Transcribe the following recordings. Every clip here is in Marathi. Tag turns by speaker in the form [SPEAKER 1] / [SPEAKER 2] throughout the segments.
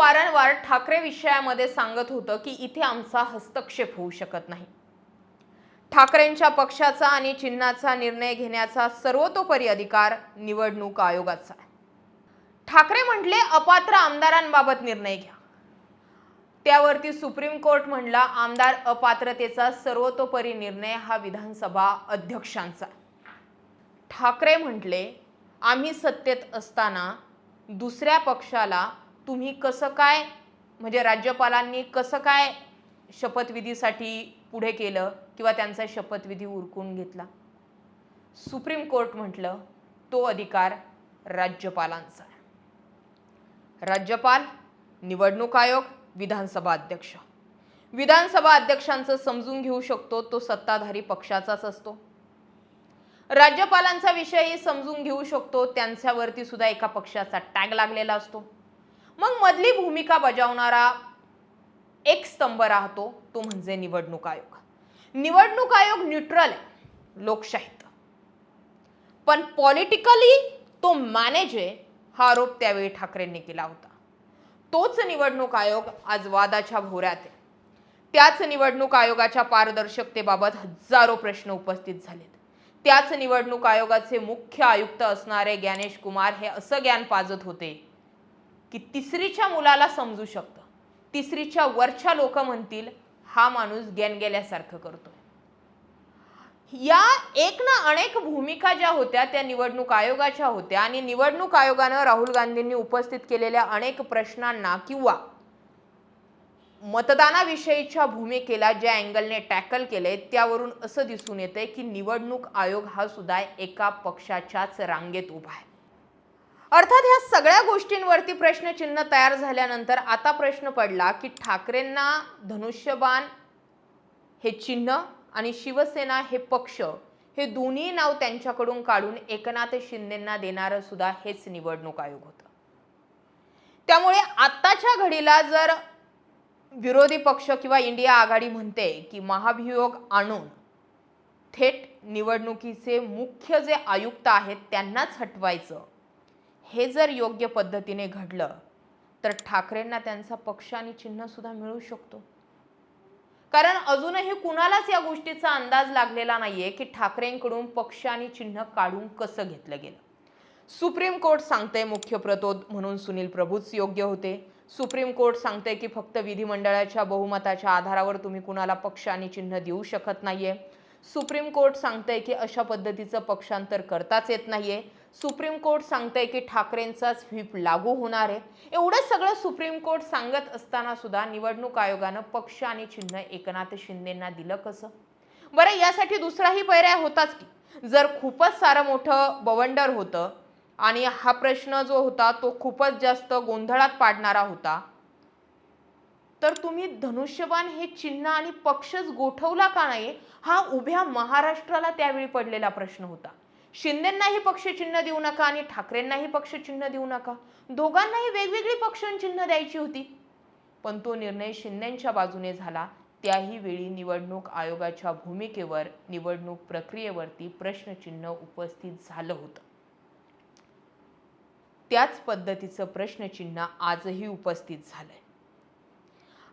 [SPEAKER 1] वारंवार ठाकरे विषयामध्ये सांगत होतं की इथे आमचा हस्तक्षेप होऊ शकत नाही. ठाकरेंच्या पक्षाचा आणि चिन्हाचा निर्णय घेण्याचा सर्वतोपरी अधिकार निवडणूक आयोगाचा आहे. ठाकरे म्हटले अपात्र आमदारांबाबत निर्णय घ्या. त्यावरती सुप्रीम कोर्ट म्हणला आमदार अपात्रतेचा सर्वतोपरी निर्णय हा विधानसभा अध्यक्षांचा ठाकरे म्हटले आम्ही सत्तेत असताना दुसऱ्या पक्षाला तुम्ही कसं काय म्हणजे राज्यपालांनी कसं काय शपथविधीसाठी पुढे केलं किंवा त्यांचा शपथविधी उरकून घेतला? सुप्रीम कोर्ट म्हटलं तो अधिकार राज्यपालांचा आहे. राज्यपाल निवडणूक आयोग विधानसभा अध्यक्ष. विधानसभा अध्यक्षांचं समजून घेऊ शकतो तो सत्ताधारी पक्षाचाच असतो. राज्यपालांचा विषयही समजून घेऊ शकतो त्यांच्यावरती सुद्धा एका पक्षाचा टॅग लागलेला असतो. मग मधली भूमिका बजावणारा एक स्तंभ राहतो तो म्हणजे निवडणूक आयोग. निवडणूक आयोग न्यूट्रल आहे लोकशाहीत. पण पॉलिटिकली तो मॅनेज आहे हा आरोप त्यावेळी ठाकरेंनी केला होता. तोच निवडणूक आयोग आज वादाच्या भोऱ्यात आहे. त्याच निवडणूक आयोगाच्या पारदर्शकतेबाबत हजारो प्रश्न उपस्थित झालेत. त्याच निवडणूक आयोगाचे मुख्य आयुक्त असणारे ज्ञानेश कुमार हे असं ज्ञान पाजत होते की तिसरीच्या मुलाला समजू शकतं. तिसरीच्या वरच्या लोक म्हणतील हा माणूस गेन गेल्यासारखं करतो या एक ना अनेक भूमिका ज्या होत्या त्या निवडणूक आयोगाच्या होत्या आणि निवडणूक आयोगानं राहुल गांधींनी उपस्थित केलेल्या अनेक प्रश्नांना किंवा मतदानाविषयीच्या भूमिकेला ज्या अँगलने टॅकल केले त्यावरून असं दिसून येतंय की निवडणूक आयोग हा सुद्धा एका पक्षाच्याच रांगेत उभा आहे. अर्थात ह्या सगळ्या गोष्टींवरती प्रश्नचिन्ह तयार झाल्यानंतर आता प्रश्न पडला की ठाकरेंना धनुष्यबाण हे चिन्ह आणि शिवसेना हे पक्ष हे दोन्ही नाव त्यांच्याकडून काढून एकनाथ शिंदेंना देणारं सुद्धा हेच निवडणूक आयोग होतं. त्यामुळे आत्ताच्या घडीला जर विरोधी पक्ष किंवा इंडिया आघाडी म्हणते की महाभियोग आणून थेट निवडणुकीचे मुख्य जे आयुक्त आहेत त्यांनाच हटवायचं हे जर योग्य पद्धतीने घडलं तर ठाकरेंना त्यांचा पक्ष आणि चिन्हसुद्धा मिळू शकतो. कारण अजूनही कुणालाच या गोष्टीचा अंदाज लागलेला नाहीये की ठाकरेंकडून पक्ष आणि चिन्ह काढून कसं घेतलं गेलं. सुप्रीम कोर्ट सांगते मुख्य प्रतोद म्हणून सुनील प्रभूच योग्य होते. सुप्रीम कोर्ट सांगते की फक्त विधिमंडळाच्या बहुमताच्या आधारावर तुम्ही कुणाला पक्ष आणि चिन्ह देऊ शकत नाहीये. सुप्रीम कोर्ट सांगतंय की अशा पद्धतीचं पक्षांतर करताच येत नाहीये. सुप्रीम कोर्ट सांगतंय की ठाकरेंचाच व्हीप लागू होणार आहे. एवढं सगळं सुप्रीम कोर्ट सांगत असताना सुद्धा निवडणूक आयोगानं पक्ष आणि चिन्ह एकनाथ शिंदेंना दिलं कसं? बरं यासाठी दुसराही पर्याय होताच की? जर खूपच सारं मोठं बवंडर होतं आणि हा प्रश्न जो होता तो खूपच जास्त गोंधळात पाडणारा होता तर तुम्ही धनुष्यबाण हे चिन्ह आणि पक्षच गोठवला का नाही हा उभ्या महाराष्ट्राला त्यावेळी पडलेला प्रश्न होता. शिंदेंनाही पक्षचिन्ह देऊ नका आणि ठाकरेंनाही पक्षचिन्ह देऊ नका. दोघांनाही वेगवेगळी पक्षचिन्ह द्यायची होती. पण तो निर्णय शिंदेच्या बाजूने झाला. त्याही वेळी निवडणूक आयोगाच्या भूमिकेवर निवडणूक प्रक्रियेवरती प्रश्नचिन्ह उपस्थित झालं होतं. त्याच पद्धतीचं प्रश्नचिन्ह आजही उपस्थित झालंय.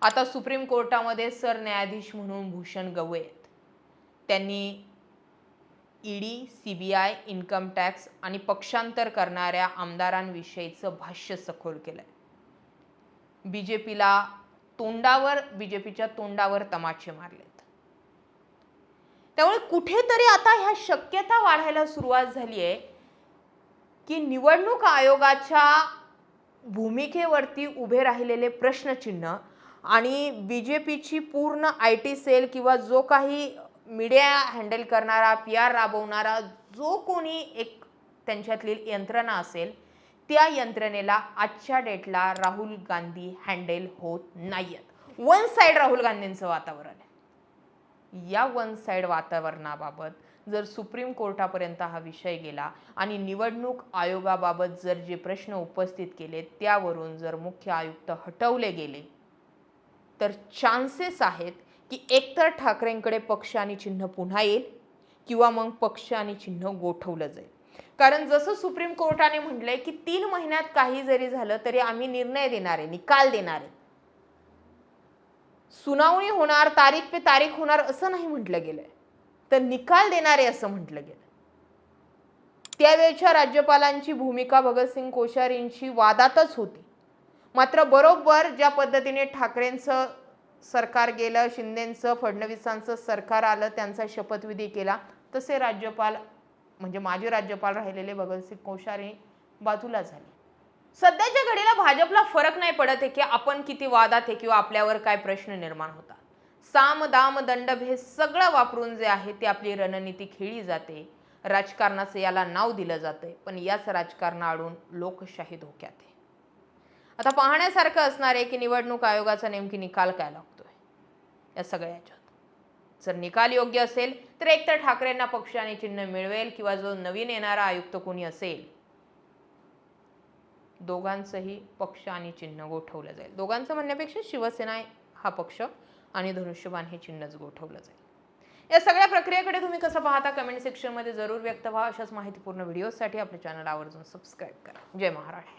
[SPEAKER 1] आता सुप्रीम कोर्टामध्ये सरन्यायाधीश म्हणून भूषण गवई आहेत त्यांनी ईडी सीबीआय इन्कम टॅक्स आणि पक्षांतर करणाऱ्या आमदारांविषयीचं भाष्य सखोल केलंय. पीला तोंडावर बीजेपीच्या तोंडावर तमाचे मारलेत. त्यामुळे कुठेतरी आता ह्या शक्यता वाढायला सुरुवात झाली आहे की निवडणूक आयोगाच्या भूमिकेवरती उभे राहिलेले प्रश्नचिन्ह आणि बी जे पीची पूर्ण आय टी सेल किंवा जो काही मीडिया हँडल करणारा पी आर राबवणारा जो कोणी एक त्यांच्यातली यंत्रणा असेल त्या यंत्रणेला आजच्या डेटला राहुल गांधी हँडल होत नाही आहेत वन साईड राहुल गांधींचं वातावरण आहे. या वन साईड वातावरणाबाबत जर सुप्रीम कोर्टापर्यंत हा विषय गेला आणि निवडणूक आयोगाबाबत जर जे प्रश्न उपस्थित केले त्यावरून जर मुख्य आयुक्त हटवले गेले तर चान्सेस आहेत की एकतर ठाकरेंकडे पक्ष आणि चिन्ह पुन्हा येईल किंवा मग पक्ष आणि चिन्ह गोठवलं जाईल. कारण जसं सुप्रीम कोर्टाने म्हटलंय की तीन महिन्यात काही जरी झालं तरी आम्ही निर्णय देणार आहे निकाल देणार. आहे सुनावणी होणार तारीख पे तारीख होणार असं नाही म्हटलं गेलंय. तर निकाल देणारे असं म्हटलं गेलं त्यावेळच्या राज्यपालांची भूमिका भगतसिंग कोश्यारींची वादातच होती. मात्र बरोबर ज्या पद्धतीने ठाकरेंचं सरकार गेलं शिंदेंचं फडणवीसांचं सरकार आलं त्यांचा शपथविधी केला तसे राज्यपाल म्हणजे माजी राज्यपाल राहिलेले भगतसिंग कोश्यारी बाजूला झाले. सध्याच्या घडीला भाजपला फरक नाही पडत आहे की आपण किती वादात आहे किंवा आपल्यावर काय प्रश्न निर्माण होतात. साम दाम दंड हे सगळं वापरून जे आहे ते आपली रणनीती खेळली जाते. राजकारणाचं याला नाव दिलं जातं पण याच राजकारणाआडून लोकशाही धोक्यात आहे. आता पाहण्यासारखं असणार आहे की निवडणूक आयोगाचा नेमकी निकाल काय लागतोय? या सगळ्या याच्यात. जर निकाल योग्य असेल तर एकतर ठाकरेंना पक्ष आणि चिन्ह मिळवेल किंवा जो नवीन येणारा आयुक्त कोणी असेल दोघांचंही पक्ष आणि चिन्ह गोठवलं जाईल. दोघांचं म्हणण्यापेक्षा शिवसेना हा पक्ष आणि धनुष्यबाण हे चिन्हच गोठवलं जाईल. या सगळ्या प्रक्रियेकडे तुम्ही कसं पाहता कमेंट सेक्शनमध्ये जरूर व्यक्त व्हा. अशाच माहितीपूर्ण व्हिडिओसाठी आपल्या चॅनल आवर्जून सबस्क्राईब करा. जय महाराष्ट्र.